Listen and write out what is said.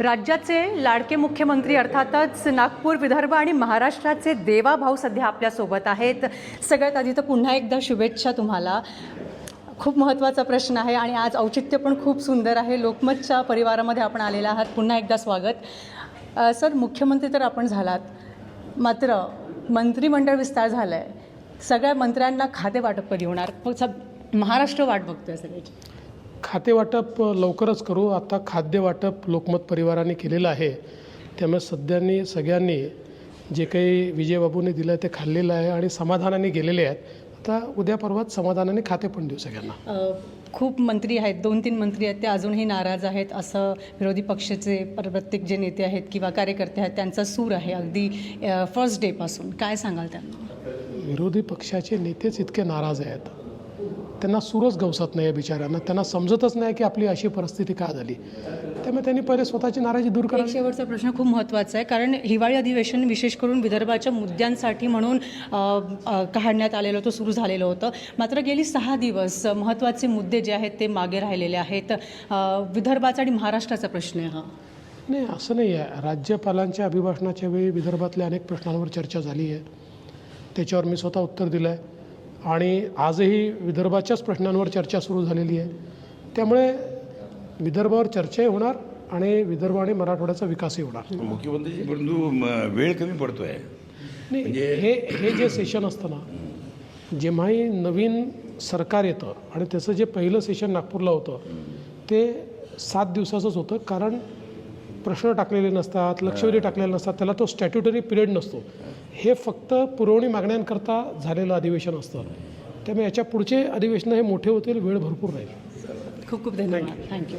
राज्याचे लाडके मुख्यमंत्री अर्थातच नागपूर विदर्भ आणि महाराष्ट्राचे देवाभाऊ सध्या आपल्यासोबत आहेत. सगळ्यात आधी तर पुन्हा एकदा शुभेच्छा तुम्हाला. खूप महत्त्वाचा प्रश्न आहे आणि आज औचित्य पण खूप सुंदर आहे. लोकमतच्या परिवारामध्ये आपण आलेला आहात. पुन्हा एकदा स्वागत. सर मुख्यमंत्री तर आपण झालात. मात्र मंत्रिमंडळ विस्तार झाला आहे सगळ्या मंत्र्यांना खाते वाटप कधी होणार? महाराष्ट्र वाट बघतोय सगळ्याची खाते वाटप लवकरच करू. आता खाद्य वाटप लोकमत परिवाराने केलेलं आहे. त्यामुळे सध्यांनी सगळ्यांनी जे काही विजयबाबूंनी दिलं आहे ते खाल्लेलं आहे आणि समाधानाने गेलेले आहेत. आता उद्या परवाच समाधानाने खाते पण देऊ सगळ्यांना. खूप मंत्री आहेत दोन तीन मंत्री आहेत ते अजूनही नाराज आहेत. असं विरोधी पक्षाचे पर- प्रत्येक जे नेते आहेत किंवा कार्यकर्ते आहेत त्यांचा सूर आहे अगदी फर्स्ट डेपासून काय सांगाल त्यांना? विरोधी पक्षाचे नेतेच इतके नाराज आहेत. त्यांना सूरच गवसत नाही आहे बिचाऱ्यांना. त्यांना समजतच नाही की आपली अशी परिस्थिती का झाली. त्यामुळे त्यांनी पहिले स्वतःची नाराजी दूर एक करावी. शेवटचा प्रश्न खूप महत्त्वाचा आहे. कारण हिवाळी अधिवेशन विशेष करून विदर्भाच्या मुद्द्यांसाठी म्हणून काढण्यात आलेलं होतं सुरू झालेलं होतं. मात्र गेली सहा दिवस महत्त्वाचे मुद्दे जे आहेत ते मागे राहिलेले आहेत. विदर्भाचा आणि महाराष्ट्राचा प्रश्न आहे हा. नाही असं नाही आहे. राज्यपालांच्या अभिभाषणाच्या वेळी विदर्भातल्या अनेक प्रश्नांवर चर्चा झाली आहे. त्याच्यावर मी स्वतः उत्तर दिलं आहे आणि आजही विदर्भाच्याच प्रश्नांवर चर्चा सुरू झालेली आहे. त्यामुळे विदर्भावर चर्चाही होणार आणि विदर्भ आणि मराठवाड्याचा विकासही होणार. मुख्यमंत्र्यांची परंतु वेळ कमी पडतोय. नाही म्हणजे- हे हे जे सेशन असतं ना जेव्हाही नवीन सरकार येतं आणि त्याचं जे पहिलं सेशन नागपूरला होतं ते सात दिवसाचंच होतं. कारण प्रश्न टाकलेले नसतात लक्षवेधी टाकलेले नसतात त्याला तो स्टॅट्युटरी पिरियड नसतो. हे फक्त पुरवणी मागण्यांकरता झालेलं अधिवेशन असतं. त्यामुळे याच्या पुढचे अधिवेशन हे मोठे होतील वेळ भरपूर राहील. खूप खूप धन्यवाद. थँक्यू